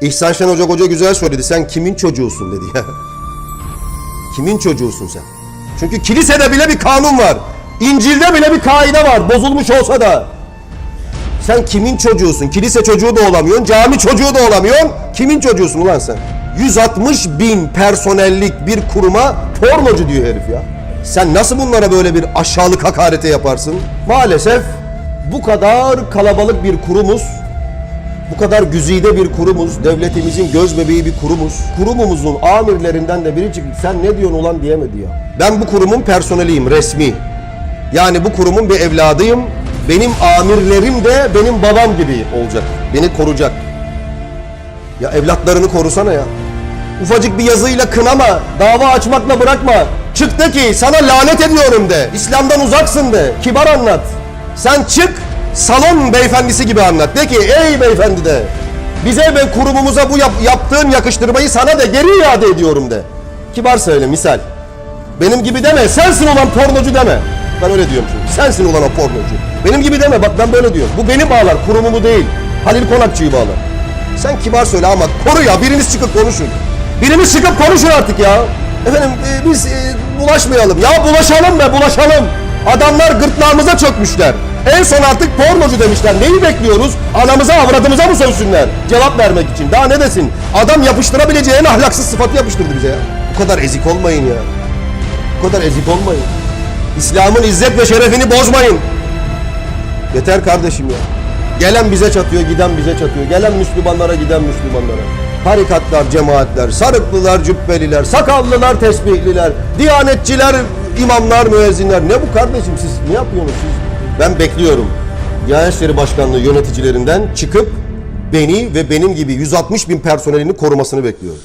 İhsan Şen Hoca Hoca güzel söyledi. Sen kimin çocuğusun dedi ya. Kimin çocuğusun sen? Çünkü kilisede bile bir kanun var. İncil'de bile bir kaide var. Bozulmuş olsa da. Sen kimin çocuğusun? Kilise çocuğu da olamıyorsun, cami çocuğu da olamıyorsun. Kimin çocuğusun ulan sen? 160 bin personellik bir kuruma pornocu diyor herif ya. Sen nasıl bunlara böyle bir aşağılık hakarete yaparsın? Maalesef bu kadar kalabalık bir kurumuz, bu kadar güzide bir kurumuz, devletimizin göz bebeği bir kurumuz, kurumumuzun amirlerinden de biri çıkıp sen ne diyorsun ulan diyemedi ya. Ben bu kurumun personeliyim, resmi. Yani bu kurumun bir evladıyım. Benim amirlerim de benim babam gibi olacak. Beni koruyacak. Ya evlatlarını korusana ya. Ufacık bir yazıyla kınama, dava açmakla bırakma. Çık de ki sana lanet ediyorum de. İslam'dan uzaksın de. Kibar anlat. Sen çık salon beyefendisi gibi anlat. De ki ey beyefendi de. Bize ve kurumumuza bu yap- yaptığın yakıştırmayı sana da geri iade ediyorum de. Kibar söyle misal. Benim gibi deme. Sensin olan pornocu deme. Ben öyle diyorum çünkü. Sensin olan o pornocu. Benim gibi deme. Bak ben böyle diyorum. Bu beni bağlar. Kurumumu değil. Halil Konakçı'yı bağlar. Sen kibar söyle ama koru ya. Biriniz çıkıp konuşun. Birimiz çıkıp konuşun artık ya. Efendim e, biz e, bulaşmayalım. Ya bulaşalım be bulaşalım. Adamlar gırtlağımıza çökmüşler. En son artık pornocu demişler. Neyi bekliyoruz? Anamıza avradımıza mı sövsünler? Cevap vermek için. Daha ne desin? Adam yapıştırabileceği en ahlaksız sıfatı yapıştırdı bize ya. Bu kadar ezik olmayın ya. Bu kadar ezik olmayın. İslam'ın izzet ve şerefini bozmayın. Yeter kardeşim ya. Gelen bize çatıyor, giden bize çatıyor. Gelen Müslümanlara, giden Müslümanlara. Tarikatlar, cemaatler, sarıklılar, cübbeliler, sakallılar, tesbihliler, diyanetçiler, imamlar, müezzinler. Ne bu kardeşim siz ne yapıyorsunuz siz? Ben bekliyorum. Diyanet İşleri Başkanlığı yöneticilerinden çıkıp beni ve benim gibi 160 bin personelini korumasını bekliyorum.